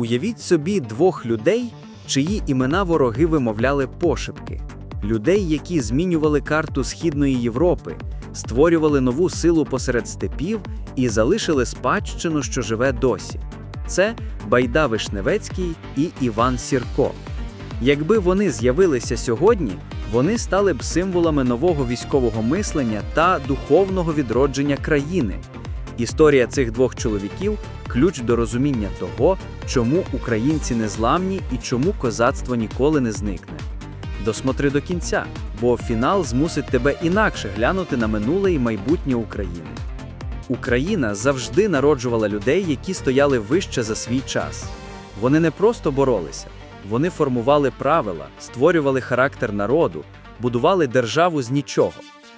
Уявіть собі двох людей, чиї імена вороги вимовляли пошепки, людей, які змінювали карту Східної Європи, створювали нову силу посеред степів і залишили спадщину, що живе досі. Це Байда Вишневецький і Іван Сірко. Якби вони з'явилися сьогодні, вони стали б символами нового військового мислення та духовного відродження країни. Історія цих двох чоловіків ключ до розуміння того, чому українці незламні і чому козацтво ніколи не зникне. Досмотри до кінця, бо фінал змусить тебе інакше глянути на минуле і майбутнє України. Україна завжди народжувала людей, які стояли вище за свій час. Вони не просто боролися, вони формували правила, створювали характер народу, будували державу з нічого.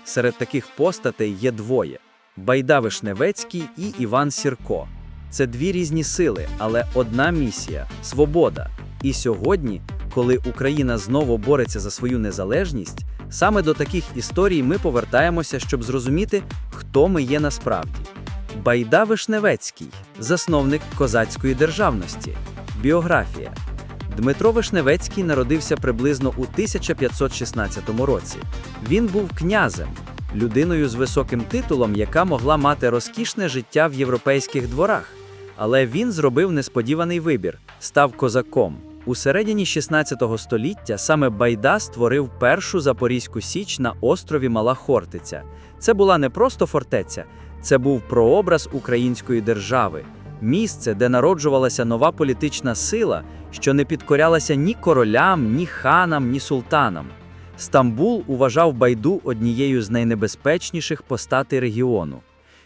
Серед таких постатей є двоє: Байда Вишневецький і Іван Сірко. Це дві різні сили, але одна місія свобода. І сьогодні, коли Україна знову бореться за свою незалежність, саме до таких історій ми повертаємося, щоб зрозуміти, хто ми є насправді. Байда Вишневецький, засновник козацької державності. Біографія. Дмитро Вишневецький народився приблизно у 1516 році. Він був князем, людиною з високим титулом, яка могла мати розкішне життя в європейських дворах. Але він зробив несподіваний вибір став козаком. У середині 16 століття саме Байда створив першу Запорізьку Січ на острові Мала Хортиця. Це була не просто фортеця, це був прообраз української держави, місце, де народжувалася нова політична сила, що не підкорялася ні королям, ні ханам, ні султанам. Стамбул уважав Байду однією з найнебезпечніших постатей регіону.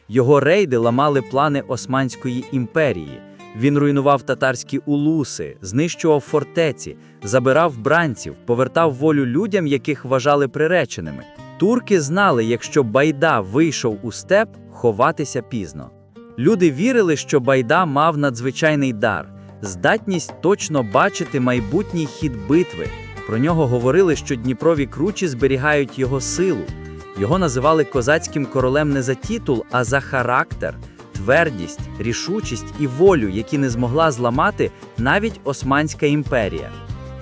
Його рейди ламали плани Османської імперії. Він руйнував татарські улуси, знищував фортеці, забирав бранців, повертав волю людям, яких вважали приреченими. Турки знали, якщо Байда вийшов у степ, ховатися пізно. Люди вірили, що Байда мав надзвичайний дар, здатність точно бачити майбутній хід битви. Про нього говорили, що Дніпрові кручі зберігають його силу. Його називали козацьким королем не за титул, а за характер, твердість, рішучість і волю, які не змогла зламати навіть Османська імперія.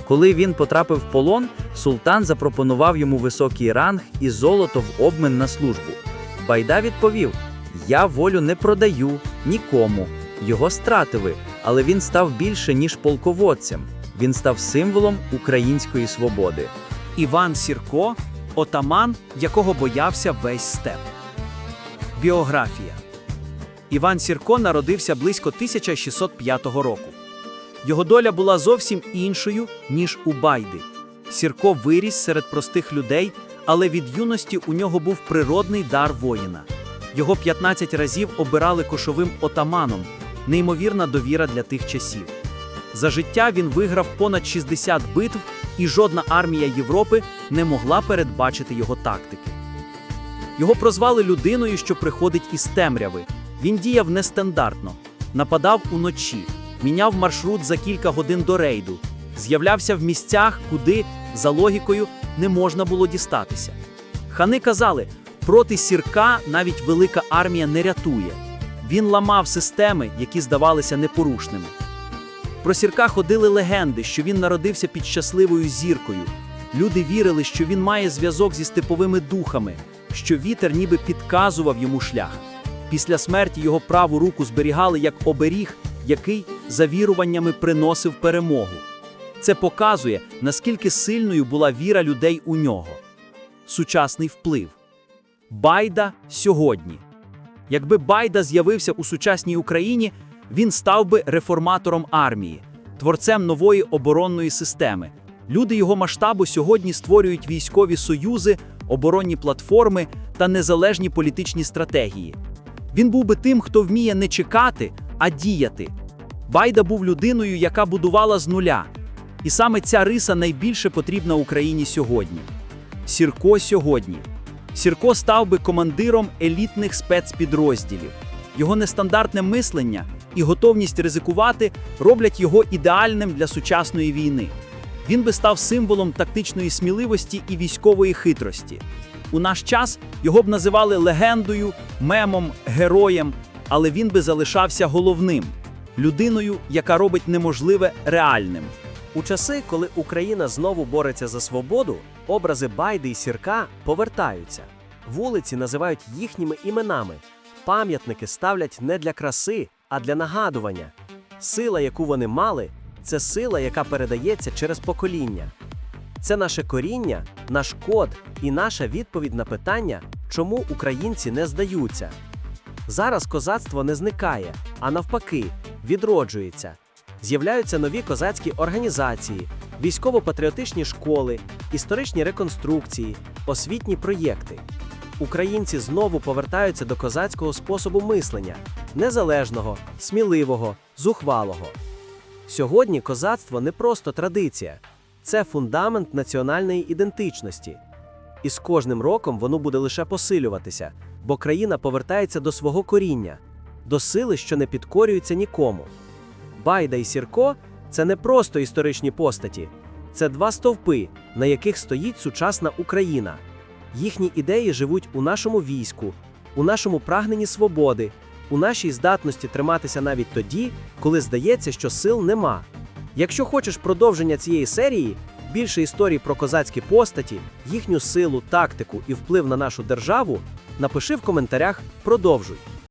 Коли він потрапив в полон, султан запропонував йому високий ранг і золото в обмін на службу. Байда відповів: Я волю не продаю нікому. Його стратили, але він став більше, ніж полководцем. Він став символом української свободи. Іван Сірко отаман, якого боявся весь степ. Біографія Іван Сірко народився близько 1605 року. Його доля була зовсім іншою, ніж у Байди. Сірко виріс серед простих людей, але від юності у нього був природний дар воїна. Його 15 разів обирали кошовим отаманом, неймовірна довіра для тих часів. За життя він виграв понад 60 битв, і жодна армія Європи не могла передбачити його тактики. Його прозвали людиною, що приходить із темряви. Він діяв нестандартно, нападав уночі, міняв маршрут за кілька годин до рейду, з'являвся в місцях, куди, за логікою, не можна було дістатися. Хани казали, проти сірка навіть велика армія не рятує. Він ламав системи, які здавалися непорушними. Про сірка ходили легенди, що він народився під щасливою зіркою. Люди вірили, що він має зв'язок зі степовими духами, що вітер ніби підказував йому шлях. Після смерті його праву руку зберігали як оберіг, який за віруваннями приносив перемогу. Це показує, наскільки сильною була віра людей у нього. Сучасний вплив. Байда сьогодні. Якби Байда з'явився у сучасній Україні, він став би реформатором армії, творцем нової оборонної системи. Люди його масштабу сьогодні створюють військові союзи, оборонні платформи та незалежні політичні стратегії. Він був би тим, хто вміє не чекати, а діяти. Байда був людиною, яка будувала з нуля. І саме ця риса найбільше потрібна Україні сьогодні. Сірко сьогодні. Сірко став би командиром елітних спецпідрозділів. Його нестандартне мислення і готовність ризикувати роблять його ідеальним для сучасної війни. Він би став символом тактичної сміливості і військової хитрості. У наш час його б називали легендою, мемом, героєм, але він би залишався головним людиною, яка робить неможливе реальним. У часи, коли Україна знову бореться за свободу, образи Байди і Сірка повертаються. Вулиці називають їхніми іменами. Пам'ятники ставлять не для краси, а для нагадування. Сила, яку вони мали, це сила, яка передається через покоління. Це наше коріння, наш код і наша відповідь на питання, чому українці не здаються. Зараз козацтво не зникає, а навпаки, відроджується. З'являються нові козацькі організації, військово-патріотичні школи, історичні реконструкції, освітні проєкти. Українці знову повертаються до козацького способу мислення незалежного, сміливого, зухвалого. Сьогодні козацтво не просто традиція, це фундамент національної ідентичності. І з кожним роком воно буде лише посилюватися, бо країна повертається до свого коріння, до сили, що не підкорюється нікому. Байда і Сірко це не просто історичні постаті, це два стовпи, на яких стоїть сучасна Україна. Їхні ідеї живуть у нашому війську, у нашому прагненні свободи, у нашій здатності триматися навіть тоді, коли здається, що сил нема. Якщо хочеш продовження цієї серії, більше історій про козацькі постаті, їхню силу, тактику і вплив на нашу державу, напиши в коментарях «Продовжуй».